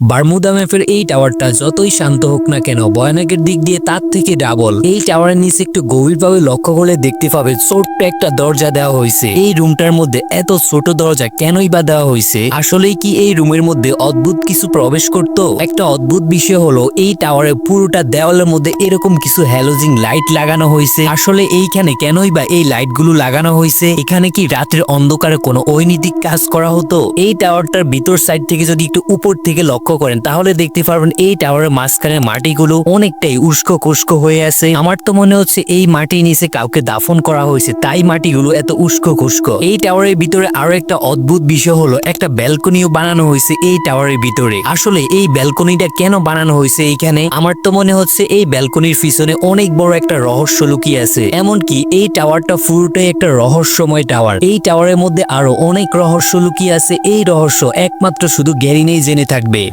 Bermuda ম্যাপের এই টাওয়ারটা যতই শান্ত হোক না কেন, ভয়ানকের দিক দিয়ে তার থেকে ডাবল। এই টাওয়ারের নিচে একটু গভীরভাবে লক্ষ্য করলে দেখতে পাবে ছোট্ট একটা দরজা দেওয়া হয়েছে। এই রুমটার মধ্যে এত ছোট দরজা কেনই বা দেওয়া হয়েছে? আসলেই কি এই রুমের মধ্যে অদ্ভুত কিছু প্রবেশ করত? একটা অদ্ভুত বিষয় হলো, এই টাওয়ারের পুরোটা দেওয়ালের মধ্যে এরকম কিছু হ্যালোজিং লাইট লাগানো হয়েছে। আসলে এইখানে কেনই বা এই লাইটগুলো লাগানো হয়েছে? এখানে কি রাতের অন্ধকারে কোনো ঐনিতিক কাজ করা হতো? এই টাওয়ারটার ভিতর সাইড থেকে যদি একটু উপর থেকে লক্ষ্য করেন, তাহলে দেখতে পারবেন এই টাওয়ারের মাঝখানে মাটিগুলো অনেকটাই উস্কো খুস্কো হয়ে আছে। আমার তো মনে হচ্ছে এই মাটির নিচে কাউকে দাফন করা হয়েছে, তাই মাটিগুলো এত উস্কো খুস্কো। এই টাওয়ারের ভিতরে আরও একটা অদ্ভুত বিষয় হলো, একটা ব্যালকনিও বানানো হয়েছে এই টাওয়ারের ভিতরে। আসলে এই ব্যালকনিটা কেন বানানো হয়েছে এইখানে? আমার তো মনে হচ্ছে এই ব্যালকনির পিছনে অনেক বড় একটা রহস্য লুকিয়ে আছে। এমনকি এই টাওয়ারটা পুরোটাই একটা রহস্যময় টাওয়ার। এই টাওয়ারের মধ্যে আরও অনেক রহস্য লুকিয়ে আছে। এই রহস্য একমাত্র শুধু গ্যারিনেই জেনে থাকবে।